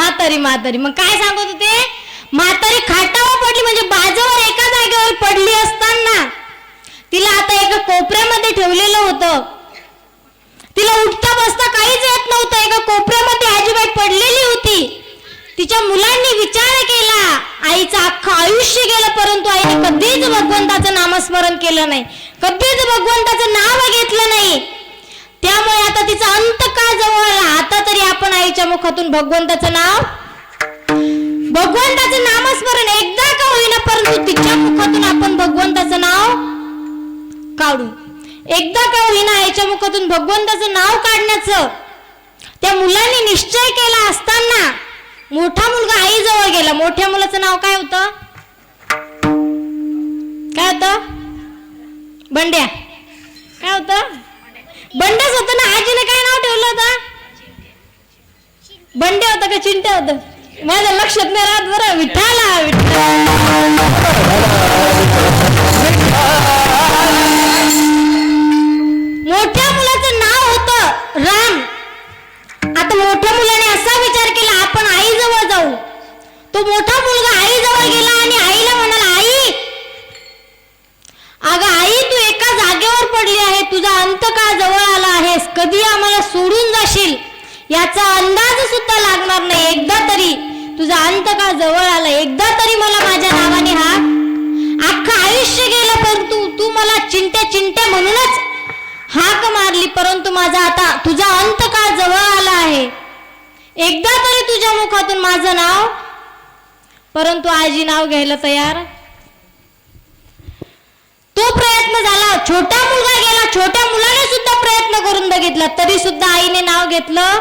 म्हातारी म्हातारी. मग काय सांगत होते? म्हातारी खाटावर पडली म्हणजे बाजूवर एका जागेवर पडली असताना. तिला आता एका कोपऱ्यामध्ये ठेवलेलं होतं. तिला उठता बसता काहीच येत नव्हतं. एका कोपऱ्यामध्ये आजीबाई पडलेली होती. तिच्या मुलांनी विचार केला. आईचं अख्खं आयुष्य गेलं परंतु आईने कधीच भगवंताचं नामस्मरण केलं नाही. कधीच भगवंताचं नाव घेतलं नाही. त्यामुळे आता तिचा अंत का जवळ आला? आता तरी आपण आईच्या मुखातून भगवंताचं नाव भगवंताचं नामस्मरण एकदा का होईना परंतु तिच्या मुखातून आपण भगवंताचं नाव काढू. एकदा का होईना आईच्या मुखातून भगवंताचं नाव काढण्याचं. त्या मुलांनी निश्चय केला असताना मोठा मुलगा आईजवळ गेला. मोठ्या मुलाचं नाव काय होतं? काय होतं? बंड्या. काय होतं? बंडच होतं ना आजीने काय नाव ठेवलं होतं? बंडे होता का चिंट्या होतं? माझ्या लक्षात नाही राहत बरं. विठ्ठाला विठ्ठल. करशील? याचा अंदाज सुद्धा लागणार नाही. एकदा तरी तुझा अंत का जवळ आला. एकदा तरी मला माझ्या नावाने हा अख्खं आयुष्य गेलं परंतु तू मला चिंट्या चिंट्या म्हणूनच हाक मारली. परंतु माझा आता तुझा अंत का जवळ आला आहे. एकदा तरी तुझ्या मुखातून माझं नाव परंतु आजी नाव घ्यायला तयार? तो प्रयत्न झाला. छोटा मुलगा गेला. छोट्या मुलाने सुद्धा प्रयत्न करून बघितला. तरी सुद्धा आईने नाव घेतलं.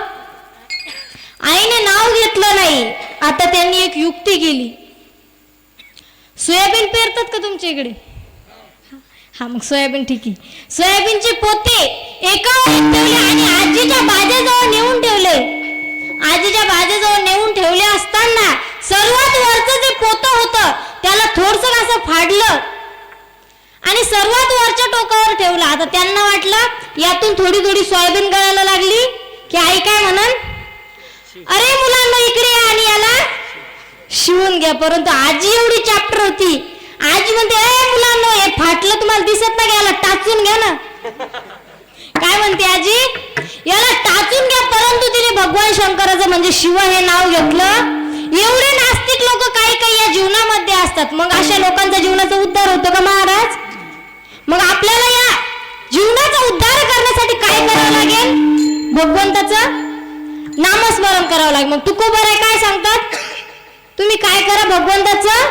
आईने नाव घेतलं नाही. आता त्यांनी एक युक्ती केली. सोयाबीन पेरतात का तुमच्या इकडे? हा मग सोयाबीन ठीक आहे. सोयाबीनचे पोते एका ठेवले आणि आजीच्या बाजेजवळ नेऊन ठेवले. आजीच्या बाजेजवळ नेऊन ठेवले असताना सर्वात वरचं जे पोतं होतं त्याला थोडस असं फाडलं आणि सर्वात वरच्या टोकावर ठेवला. आता त्यांना वाटलं यातून थोडी थोडी सोयाबीन गळायला लागली. की आई काय म्हणन? अरे मुलांना इकडे आणि याला शिवून घ्या. परंतु आजी एवढी चॅप्टर होती. आजी म्हणते ए मुलांना हे फाटलं तुम्हाला दिसत नाही याला टाचून घ्या ना. काय म्हणते आजी? याला टाचून घ्या परंतु तिने भगवान शंकराचं म्हणजे शिव हे नाव घेतलं. एवढे नास्तिक लोक काही काही या जीवनामध्ये असतात. मग अशा लोकांचा जीवनाचा उद्धार होतो का महाराज? मग आपल्याला या जीवनाचा उद्धार करण्यासाठी काय करावं लागेल? भगवंताचं नामस्मरण करावं लागेल. मग तुकोबराय काय सांगतात? तुम्ही काय करा भगवंताचं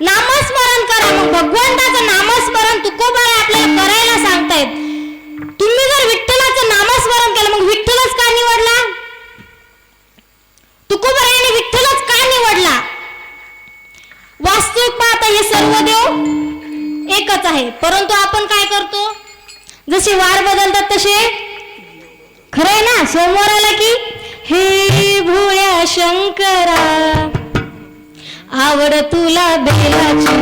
नामस्मरण करा. मग भगवंताचं नामस्मरण तुकोबराय आपल्याला करायला सांगतायत. तुम्ही जर विठ्ठलाचं नामस्मरण केलं मग विठ्ठलच का निवडला? आहे. परंतु आपण काय करतो? जसे वार बदलतात तसे खरंय ना? सोमवार आला की हे भोळ्या शंकरा आवड तुला बेलाची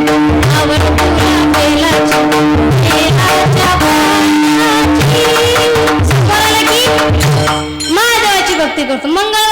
आवड तुला बेलाची बेलाच्या महादेवाची भक्ती करतो. मंगळ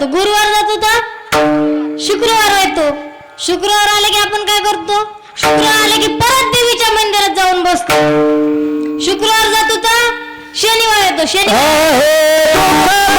जातो गुरुवार जातो तर? शुक्रवार येतो. शुक्रवार आला की आपण काय करतो? शुक्रवार आला की परत देवीच्या मंदिरात जाऊन बसतो. शुक्रवार जातो तर शनिवार येतो. शनिवार शनिवार